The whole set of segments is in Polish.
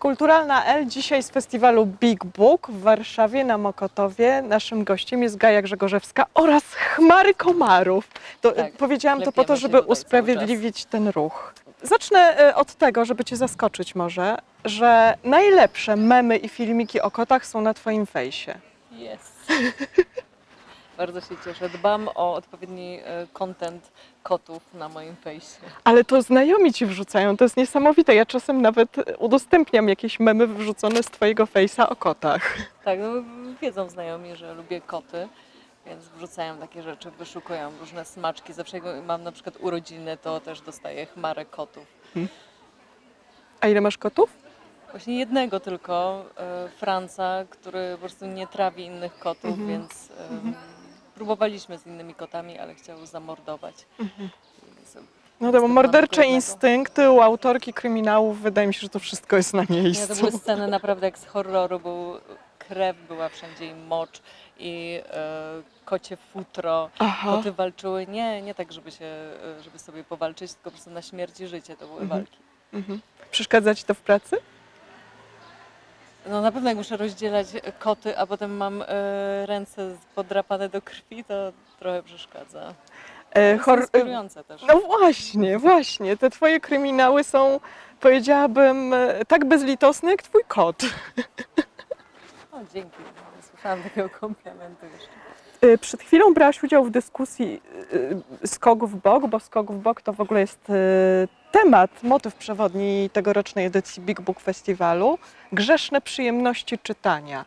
Kulturalna L dzisiaj z festiwalu Big Book w Warszawie na Mokotowie. Naszym gościem jest Gaja Grzegorzewska oraz Chmary Komarów. To, Tak, powiedziałam to po to, żeby usprawiedliwić ten ruch. Zacznę e, od tego, żeby Cię zaskoczyć może, że najlepsze memy i filmiki o kotach są na Twoim fejsie. Jest. Bardzo się cieszę. Dbam o odpowiedni e, content kotów na moim fejsie. Ale to znajomi Ci wrzucają, to jest niesamowite. Ja czasem nawet udostępniam jakieś memy wrzucone z Twojego fejsa o kotach. Tak, no, wiedzą znajomi, że lubię koty, więc wrzucają takie rzeczy, wyszukują różne smaczki. Zawsze jak mam na przykład urodziny, to też dostaję chmarę kotów. A ile masz kotów? Właśnie jednego tylko, e, Franca, który po prostu nie trawi innych kotów, Mhm. więc e, próbowaliśmy z innymi kotami, ale chciał zamordować. No to mordercze instynkty u autorki kryminałów, wydaje mi się, że to wszystko jest na Nie, to miejscu. były sceny naprawdę jak z horroru, był krew była wszędzie i mocz i e, kocie futro. Aha. Koty walczyły nie, nie tak, żeby się, e, żeby sobie powalczyć, tylko po prostu na śmierć i życie to były Mhm. walki. Mhm. Przeszkadza ci to w pracy? No na pewno jak muszę rozdzielać koty, a potem mam e, ręce podrapane do krwi, to trochę przeszkadza. E, Jest hor- inspirujące też. no właśnie, właśnie. Te twoje kryminały są, powiedziałabym, e, tak bezlitosne jak twój kot. O, dzięki. Nie słyszałam takiego komplementu jeszcze. E, Przed chwilą brałaś udział w dyskusji e, skok w bok, bo skok w bok to w ogóle jest e, temat, motyw przewodni tegorocznej edycji Big Book Festiwalu. Grzeszne przyjemności czytania.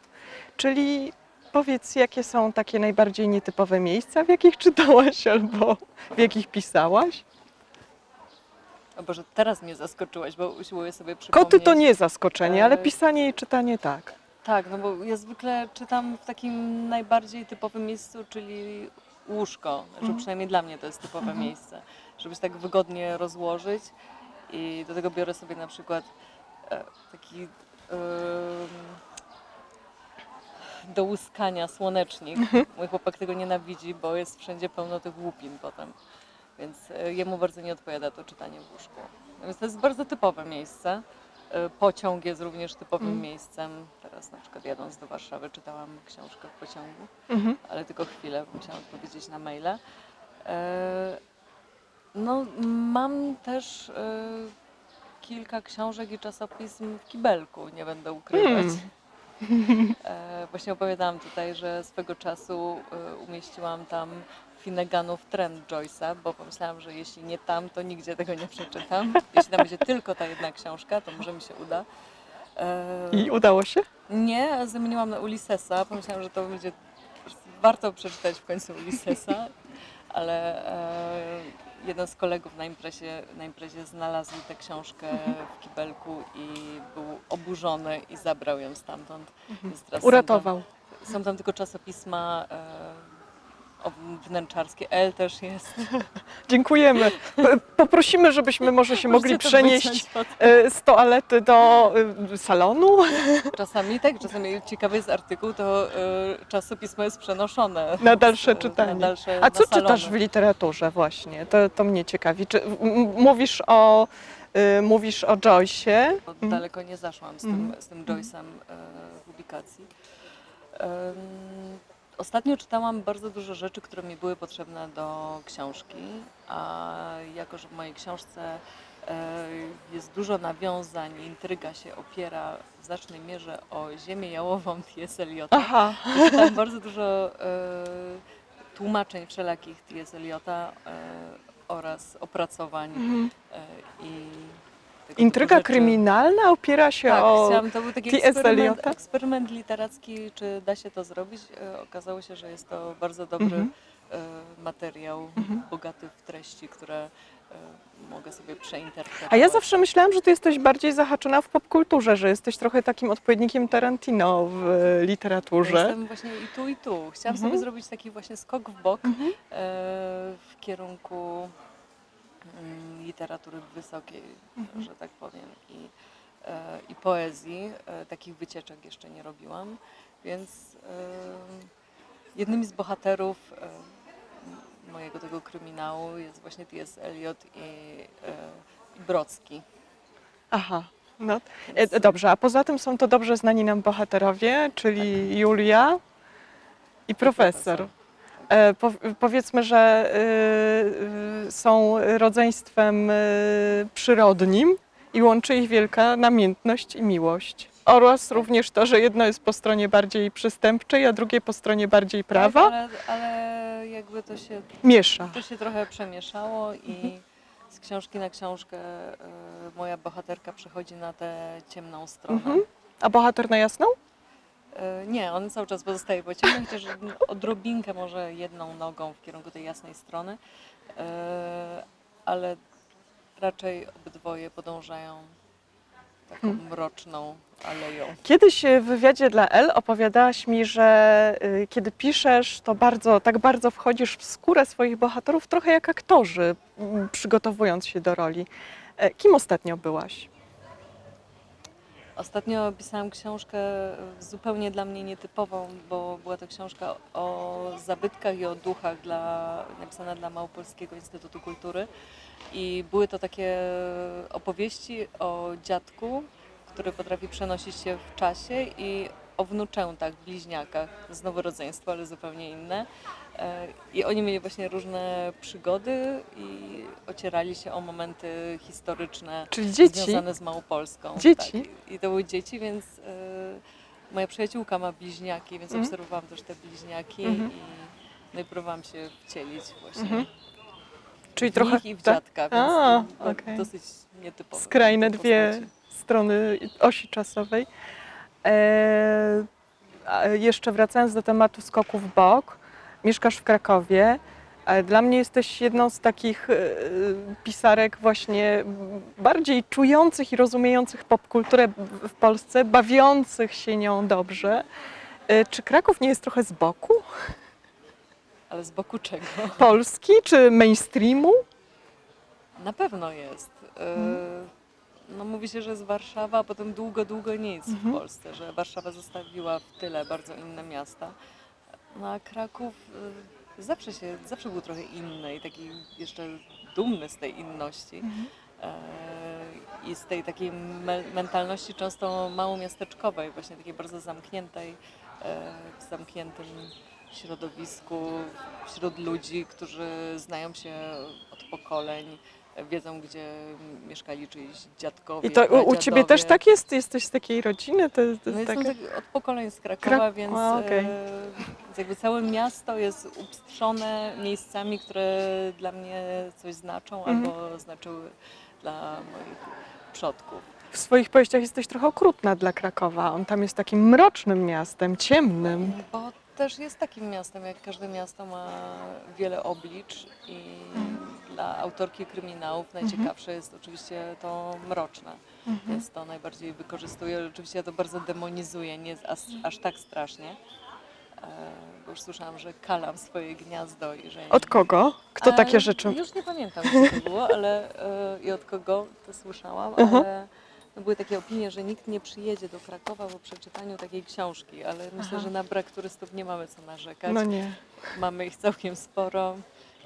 Czyli powiedz, jakie są takie najbardziej nietypowe miejsca, w jakich czytałaś albo w jakich pisałaś? O Boże, teraz mnie zaskoczyłaś, bo usiłuję sobie przypomnieć. Koty to nie zaskoczenie, ale E, pisanie i czytanie tak. Tak, no bo ja zwykle czytam w takim najbardziej typowym miejscu, czyli łóżko. Że Mhm. przynajmniej dla mnie to jest typowe miejsce. Żeby się tak wygodnie rozłożyć i do tego biorę sobie na przykład e, taki do łuskania słonecznik. Mhm. Mój chłopak tego nienawidzi, bo jest wszędzie pełno tych łupin potem. Więc e, jemu bardzo nie odpowiada to czytanie w łóżku. Więc to jest bardzo typowe miejsce. E, Pociąg jest również typowym Mm. miejscem. Teraz na przykład jadąc do Warszawy czytałam książkę w pociągu, Mhm. ale tylko chwilę, bo musiałam odpowiedzieć na maile. E, No, mam też e, kilka książek i czasopism w kibelku, nie będę ukrywać. Hmm. E, Właśnie opowiadałam tutaj, że swego czasu umieściłam tam Finneganów Trend Joyce'a, bo pomyślałam, że jeśli nie tam, to nigdzie tego nie przeczytam. Jeśli tam będzie tylko ta jedna książka, to może mi się uda. I udało się? Nie, zamieniłam na Ulyssesa. Pomyślałam, że to będzie warto przeczytać w końcu Ulyssesa, ale e, jeden z kolegów na imprezie, na imprezie znalazł tę książkę w kibelku i był oburzony i zabrał ją stamtąd. Więc teraz są Uratował. Tam, są tam tylko czasopisma e, wnętrzarskie. L też jest. Dziękujemy. Poprosimy, żebyśmy może się mogli Możecie przenieść e, z toalety do e, salonu. Czasami tak, czasami ciekawy jest artykuł, to e, czasopismo jest przenoszone. Na dalsze czytanie. Na dalsze, A co czytasz w literaturze właśnie? To, to mnie ciekawi. Czy mówisz o, mówisz o Joyce'ie? Mhm. Daleko nie zaszłam z tym, Mhm. z tym Joyce'em w publikacji. Ostatnio czytałam bardzo dużo rzeczy, które mi były potrzebne do książki, a jako, że w mojej książce e, jest dużo nawiązań, intryga się opiera w znacznej mierze o ziemię jałową T.S. Eliota, Aha. czytam bardzo dużo e, tłumaczeń wszelakich T.S. Eliota oraz opracowań Mhm. e, i Intryga rzeczy. kryminalna opiera się Tak, o... chciałam, to był taki eksperyment, Eliota? eksperyment literacki, czy da się to zrobić. E, Okazało się, że jest to bardzo dobry Mhm. e, materiał, Mhm. bogaty w treści, które e, mogę sobie przeinterpretować. A ja zawsze myślałam, że ty jesteś bardziej zahaczona w popkulturze, że jesteś trochę takim odpowiednikiem Tarantino w literaturze. Jestem właśnie i tu, i tu. Chciałam Mhm. sobie zrobić taki właśnie skok w bok Mhm. e, w kierunku mm, literatury wysokiej, Mhm. że tak powiem, i, e, i poezji. E, takich wycieczek jeszcze nie robiłam, więc e, jednymi z bohaterów mojego tego kryminału jest właśnie T.S. Eliot i, i Brocki. Aha. No, dobrze, a poza tym są to dobrze znani nam bohaterowie, czyli Julia i profesor. E, po, powiedzmy, że y, są rodzeństwem y, przyrodnim i łączy ich wielka namiętność i miłość. Oraz również to, że jedno jest po stronie bardziej przestępczej, a drugie po stronie bardziej prawa. Tak, ale, ale jakby to się, Miesza. to się trochę przemieszało i z książki na książkę y, moja bohaterka przechodzi na tę ciemną stronę. Mhm. A bohater na jasną? Y, Nie, on cały czas pozostaje po ciemnej, chociaż odrobinkę może jedną nogą w kierunku tej jasnej strony, y, ale raczej obydwoje podążają taką Hmm. mroczną aleją. Kiedyś e, w wywiadzie dla Elle opowiadałaś mi, że y, kiedy piszesz, to bardzo, tak bardzo wchodzisz w skórę swoich bohaterów, trochę jak aktorzy, przygotowując się do roli. E, Kim ostatnio byłaś? Ostatnio pisałam książkę zupełnie dla mnie nietypową, bo była to książka o zabytkach i o duchach dla, napisana dla Małopolskiego Instytutu Kultury. I były to takie opowieści o dziadku, który potrafi przenosić się w czasie i o wnuczętach, bliźniakach, znowu rodzeństwo, ale zupełnie inne. E, I oni mieli właśnie różne przygody i ocierali się o momenty historyczne Czyli dzieci? związane z Małopolską. Dzieci? Tak. I to były dzieci, więc y, moja przyjaciółka ma bliźniaki, więc Mhm. obserwowałam też te bliźniaki Mhm. i, no i próbowałam się wcielić właśnie Mhm. Czyli w trochę i w tak? dziadka, więc A, to okej. dosyć nietypowe. skrajne dwie postaci. strony osi czasowej. E, jeszcze wracając do tematu skoku w bok, mieszkasz w Krakowie. E, Dla mnie jesteś jedną z takich e, pisarek właśnie bardziej czujących i rozumiejących popkulturę w- Polsce, bawiących się nią dobrze. E, Czy Kraków nie jest trochę z boku Ale z boku czego? Polski, czy mainstreamu? Na pewno jest. Y, No mówi się, że jest Warszawa, a potem długo, długo nic Mhm. w Polsce, że Warszawa zostawiła w tyle bardzo inne miasta. No a Kraków y, zawsze się, zawsze był trochę inny i taki jeszcze dumny z tej inności. E, I z tej takiej me- mentalności często małomiasteczkowej, właśnie takiej bardzo zamkniętej, e, w zamkniętym środowisku, wśród ludzi, którzy znają się od pokoleń, wiedzą, gdzie mieszkali czyjś dziadkowie. I to u, u ciebie też tak jest? Jesteś z takiej rodziny? To, to No tak od pokoleń z Krakowa, Krak- więc, a, okej. e, więc jakby całe miasto jest upstrzone miejscami, które dla mnie coś znaczą Mhm. albo znaczyły dla moich przodków. W swoich powieściach jesteś trochę okrutna dla Krakowa. On tam jest takim mrocznym miastem, ciemnym. Bo też jest takim miastem, jak każde miasto ma wiele oblicz i dla autorki kryminałów najciekawsze jest oczywiście to mroczne. Więc to najbardziej wykorzystuje. Oczywiście ja to bardzo demonizuję, nie jest aż, aż tak strasznie. E, Bo już słyszałam, że kalam swoje gniazdo i że... Od kogo? Kto E, takie rzeczy? Już nie pamiętam, co to było, ale e, i od kogo to słyszałam, Mhm. ale no, były takie opinie, że nikt nie przyjedzie do Krakowa po przeczytaniu takiej książki, ale myślę, Aha. że na brak turystów nie mamy co narzekać. No nie. Mamy ich całkiem sporo.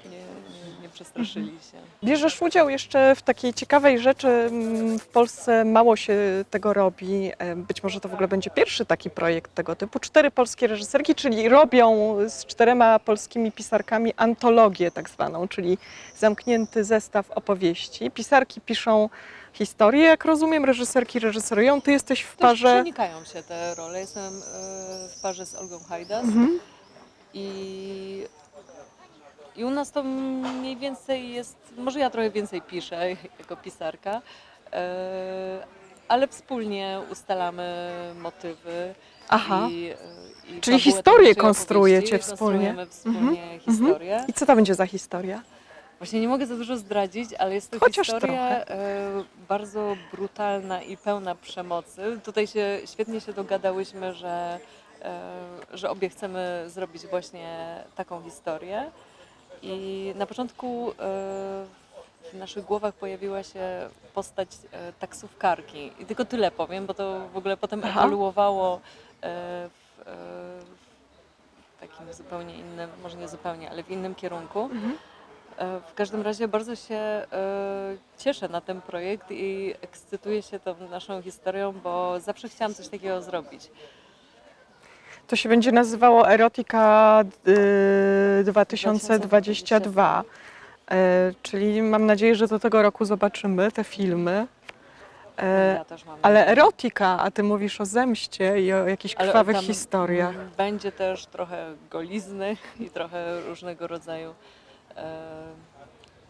Nie, nie, nie przestraszyli Mhm. się. Bierzesz udział jeszcze w takiej ciekawej rzeczy. mm, W Polsce mało się tego robi. Być może to w ogóle będzie pierwszy taki projekt tego typu. Cztery polskie reżyserki, czyli robią z czterema polskimi pisarkami antologię tak zwaną, czyli zamknięty zestaw opowieści. Pisarki piszą historię, jak rozumiem, reżyserki reżyserują. Ty jesteś w Też parze... przenikają się te role. Jestem e, w parze z Olgą Hajdas Mhm. i, i u nas to mniej więcej jest, może ja trochę więcej piszę jako pisarka, e, ale wspólnie ustalamy motywy. Aha. I, e, i Czyli historię konstruujecie opowieści. wspólnie. Konstruujemy wspólnie historię. I co to będzie za historia? Właśnie nie mogę za dużo zdradzić, ale jest to Chociaż historia e, bardzo brutalna i pełna przemocy. Tutaj się świetnie się dogadałyśmy, że, że obie chcemy zrobić właśnie taką historię. I na początku e, w naszych głowach pojawiła się postać e, taksówkarki. I tylko tyle powiem, bo to w ogóle potem Aha. ewoluowało e, w, w takim zupełnie innym, może nie zupełnie, ale w innym kierunku. E, W każdym razie bardzo się cieszę na ten projekt i ekscytuję się tą naszą historią, bo zawsze chciałam coś takiego zrobić. To się będzie nazywało Erotika y, 2022. E, czyli mam nadzieję, że do tego roku zobaczymy te filmy. E, Ja też mam ale erotika, a ty mówisz o zemście i o jakichś Ale krwawych tam, historiach. Będzie też trochę golizny i trochę różnego rodzaju e,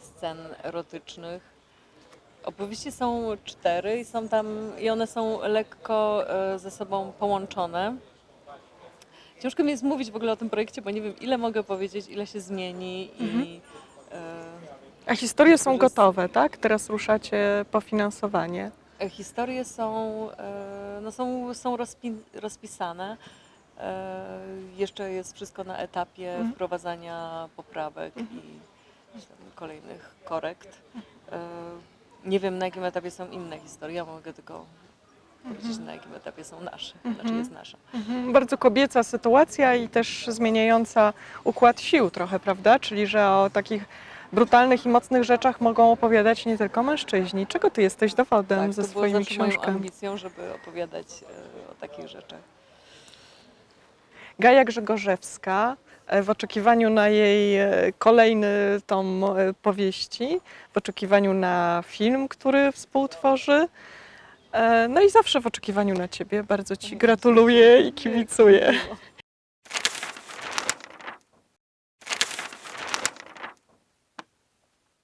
scen erotycznych. Opowieści są cztery i są tam i one są lekko e, ze sobą połączone. Ciężko mi jest mówić w ogóle o tym projekcie, bo nie wiem ile mogę powiedzieć, ile się zmieni i A historie są gotowe, tak? Teraz ruszacie po finansowanie. e, historie są, e, no są, są rozpi, rozpisane. E, jeszcze jest wszystko na etapie Mhm. wprowadzania poprawek i jakichś tam kolejnych korekt. E, nie wiem na jakim etapie są inne historie, ja mogę tylko powiedzieć na jakim etapie są nasze, znaczy Mhm. jest nasza. Mhm. Bardzo kobieca sytuacja i też zmieniająca układ sił trochę, prawda? Czyli, że o takich brutalnych i mocnych rzeczach mogą opowiadać nie tylko mężczyźni. Czego ty jesteś dowodem Tak, ze to było swoimi zawsze moją książkami? ambicją, żeby opowiadać e, o takich rzeczach. Gaja Grzegorzewska e, w oczekiwaniu na jej e, kolejny tom e, powieści, w oczekiwaniu na film, który współtworzy. E, No i zawsze w oczekiwaniu na ciebie. Bardzo ci gratuluję i kibicuję.